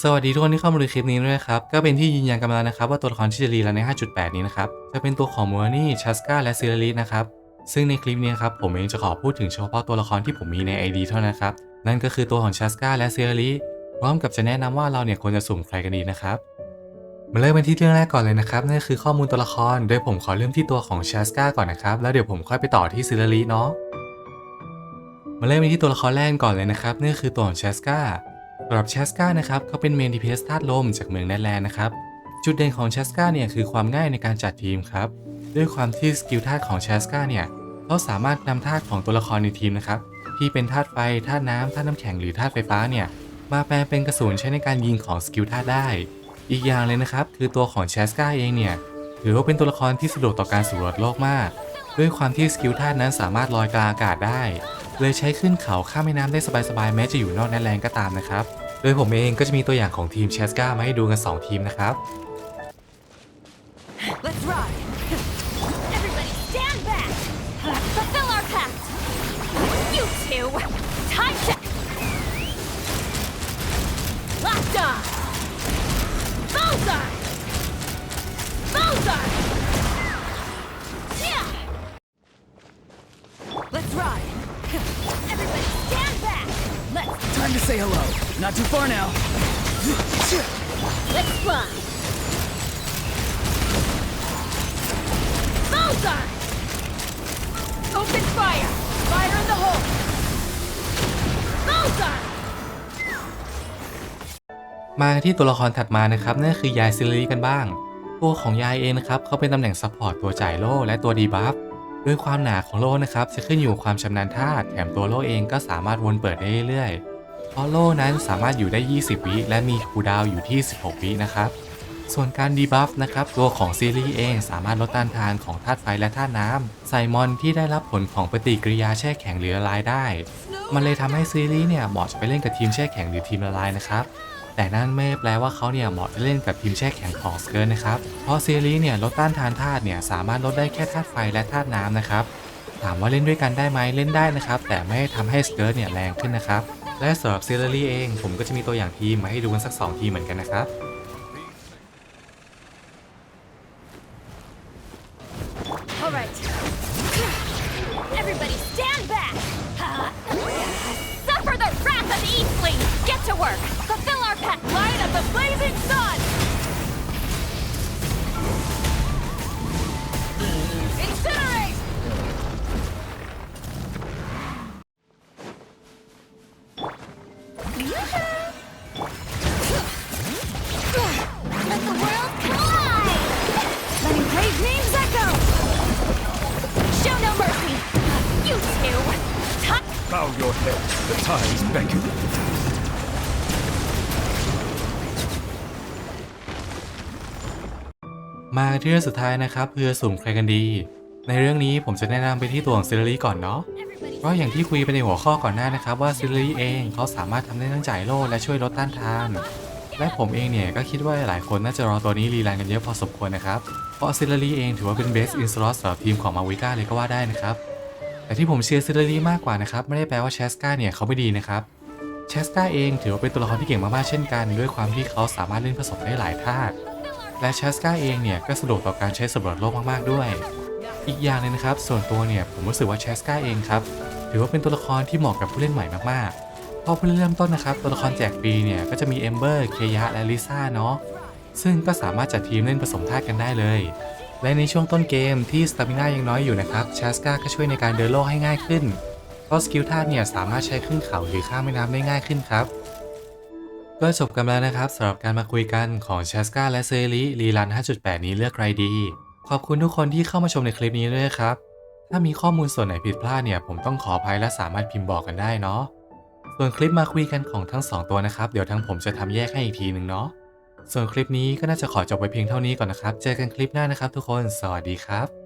สวัสดีทุกคนที่เข้ามาดูคลิปนี้ด้วยครับ ก็เป็นที่ยืนยันกันมาแล้วนะครับ ว่าตัวละครที่จะรีรันใน 5.8 นี้นะครับ จะเป็นตัวของมูรานี่ชัสกาและซิลลิสนะครับ ซึ่งในคลิปนี้ครับผมเองจะขอพูดถึงเฉพาะตัวละครที่ผมมีใน ID เท่านั้นครับ นั่นก็คือตัวของชัสกาและซิลลิสพร้อมกับจะแนะนำว่าเราเนี่ยควรจะสุ่มใครกันดีนะครับมาเริ่มกันที่เรื่องแรกก่อนเลยนะครับนั่นก็คือข้อมูลตัวละคร โดยผมขอเริ่มที่ตัวของชัสกาก่อนนะครับแล้วเดี๋ยวผมค่อยไปต่อที่ซิลลิสเนาะมาเริ่มกันที่ตัวละครแรกก่อนเลยนะครับนั่นคือตัวของเชสกาำหรับเชสกานะครับเขาเป็นเมนดีเพสธาตุลมจากเมืองแนแลนด์นะครับ จุดเด่นของเชสกาเนี่ยคือความง่ายในการจัดทีมครับ ด้วยความที่สกิลธาตุของเชสกาเนี่ยเขาสามารถนำธาตุของตัวละครในทีมนะครับที่เป็นธาตุไฟธาตุน้ำธาตุน้ำแข็งหรือธาตุไฟฟ้าเนี่ยมาแปลงเป็นกระสุนใช้ในการยิงของสกิลธาตุได้ อีกอย่างเลยนะครับคือตัวของเชสกาเองเนี่ยถือว่าเป็นตัวละครที่สะดวกต่อการสำรวจโลกมาก ด้วยความที่สกิลธาตุนั้นสามารถลอยกลางอากาศได้ เลยใช้ขึ้นเขาข้ามแม่น้ำได้สบายๆแม้จะอยู่นอกแนแลนด์ก็ตามนะครับ โดยผมเองก็จะมีตัวอย่างของทีมเชสกามาให้ดูกัน 2 ทีมนะครับ Let's ride! Everybody stand back! Fulfill our pact! You two! Time check! Locked on! Bullseye! Bullseye! Yeah! Let's ride! Everybody stand back! Let's Time to say hello. Not too far now. Let's fly! Bullseye! Open fire! Fire in the hole! Bullseye! มาที่ตัวละครถัดมานะครับนั่นก็คือยายซิลลี่กันบ้าง ตัวของยายเองนะครับเขาเป็นตำแหน่งซัพพอร์ตตัวจ่ายโล่และตัวดีบัฟด้วยความหนาของโล่นะครับจะขึ้นอยู่กับความชำนาญธาตุแถมตัวโล่เองก็สามารถวนเปิดได้เรื่อยๆ เพราะโล่นั้นสามารถอยู่ได้ 20 วิและมีคูลดาวอยู่ที่ 16 วินะครับ ส่วนการดีบัฟนะครับ ตัวของซีรีส์เองสามารถลดต้านทานของธาตุไฟและธาตุน้ำใส่มอนที่ได้รับผลของปฏิกิริยาแช่แข็งหรือละลายได้ มันเลยทำให้ซีรีส์เนี่ยเหมาะจะไปเล่นกับทีมแช่แข็งหรือทีมละลายนะครับแต่นั่นไม่แปลว่าเขาเนี่ยเหมาะจะเล่นกับทีมแช่แข็งของสเกิร์ตนะครับ เพราะซีรีส์เนี่ยลดต้านทานธาตุเนี่ยสามารถลดได้แค่ธาตุไฟและธาตุน้ำนะครับ ถามว่าเล่นด้วยกันได้ไหมเล่นได้นะครับ แต่ไม่ทำให้สเกิร์ตเนี่ยแรงขึ้นนะครับ และสำหรับซีรีส์เอง ผมก็จะมีตัวอย่างทีมมาให้ดูกันสัก 2 ทีเหมือนกันนะครับ Get to work! Fulfill our pet Light of the blazing sun! Bow your head. The times beckon. มาที่เรื่องสุดท้ายนะครับเพื่อสุ่มใครกันดี ในเรื่องนี้ผมจะแนะนำไปที่ตัวของซิลลี่ก่อนเนาะเพราะอย่างที่คุยไปในหัวข้อก่อนหน้านะครับ ว่าซิลลี่เองเขาสามารถทำได้ทั้งจ่ายโล่และช่วยลดต้านทาน และผมเองเนี่ยก็คิดว่าหลายคนน่าจะรอตัวนี้รีรันกันเยอะพอสมควรนะครับ เพราะซิลลี่เองถือว่าเป็นเบสอินสลอตสำหรับทีมของมาวิก้าเลยก็ว่าได้นะครับ แต่ที่ผมเชียร์ซิลลี่มากกว่านะครับ ไม่ได้แปลว่าเชสกาเนี่ยเขาไม่ดีนะครับเชสกาเองถือว่าเป็นตัวละครที่เก่งมากๆเช่นกัน ด้วยความที่เขาสามารถเล่นผสมได้หลายธาและเชสกาเองเนี่ยก็สะดวกต่อการใช้สำรวจโลกมากๆด้วย อีกอย่างหนึงนะครับ ส่วนตัวเนี่ยผมรู้สึกว่าเชสกาเองครับถือว่าเป็นตัวละครที่เหมาะกับผู้เล่นใหม่มากๆพราะผู้เล่นเริ่มต้นนะครับตัวละครแจกฟรีเนี่ยก็จะมีเอมเบอร์เคยะและลิซ่าเนาะซึ่งก็สามารถจัดทีมเล่นผสมธากันได้เลย และในช่วงต้นเกมที่สตามิน่ายังน้อยอยู่นะครับเชสกาก็ช่วยในการเดินโลกให้ง่ายขึ้น เพราะสกิลธาเนี่ยสามารถใช้ขึ้นเขาหรือข้ามแม่น้ำได้ง่ายขึ้นครับ ก็จบกันแล้วนะครับสำหรับการมาคุยกันของเชสกาและเซริรีรัน 5.8 นี้เลือกใครดี ขอบคุณทุกคนที่เข้ามาชมในคลิปนี้ด้วยครับ ถ้ามีข้อมูลส่วนไหนผิดพลาดเนี่ยผมต้องขออภัยและสามารถพิมพ์บอกกันได้เนาะส่วนคลิปมาคุยกันของทั้ง 2 ตัวนะครับ เดี๋ยวทางผมจะทำแยกให้อีกทีหนึ่งเนาะ ส่วนคลิปนี้ก็น่าจะขอจบไว้เพียงเท่านี้ก่อนนะครับ เจอกันคลิปหน้านะครับทุกคน สวัสดีครับ